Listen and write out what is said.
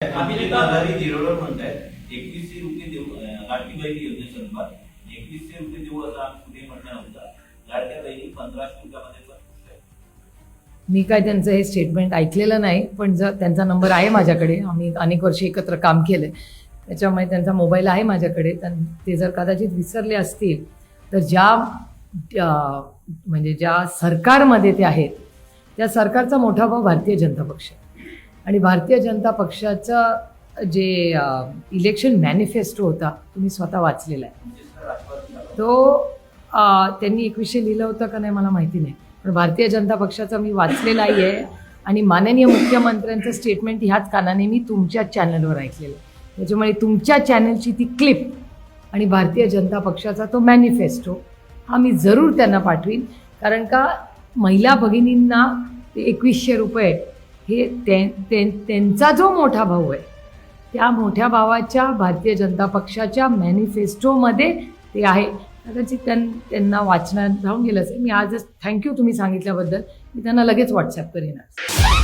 अभिनेता आधारित झिरोवर म्हणतायत एकवीसशे रुपये देऊ अं, योजनेसंदर्भात एकवीसशे रुपये देऊ असा आम्ही कुठे म्हटलं नव्हतं लाडक्या पंधराशे रुपयामध्ये पण मी काय त्यांचं हे स्टेटमेंट ऐकलेलं नाही पण जर त्यांचा नंबर आहे माझ्याकडे आम्ही अनेक वर्षे एकत्र काम केलं त्याच्यामुळे त्यांचा मोबाईल आहे माझ्याकडे ते जर कदाचित विसरले असतील तर ज्या म्हणजे ज्या सरकारमध्ये ते आहेत त्या सरकारचा मोठा भाव भारतीय जनता पक्ष आहे. आणि भारतीय जनता पक्षाचं जे इलेक्शन मॅनिफेस्टो होता तुम्ही स्वतः वाचलेला आहे. तो त्यांनी त्यांनी एकवीसशे लिहिलं होतं का नाही मला माहिती नाही. पण भारतीय जनता पक्षाचा मी वाचलेला आहे आणि माननीय मुख्यमंत्र्यांचं स्टेटमेंट ह्याच कानाने मी तुमच्या चॅनलवर ऐकलेलं आहे. त्याच्यामुळे तुमच्या चॅनलची ती क्लिप आणि भारतीय जनता पक्षाचा तो मॅनिफेस्टो हा मी जरूर त्यांना पाठवीन. कारण का महिला भगिनींना ते एकवीसशे रुपये हे त्यांचा जो मोठा भाऊ आहे त्या मोठ्या भावाच्या भारतीय जनता पक्षाच्या मॅनिफेस्टोमध्ये ते आहे. कदाचित त्यां त्यांना वाचण्यात राहून गेलं असेल. मी आजच थँक्यू तुम्ही सांगितल्याबद्दल. मी त्यांना लगेच व्हॉट्सॲप करेन आज.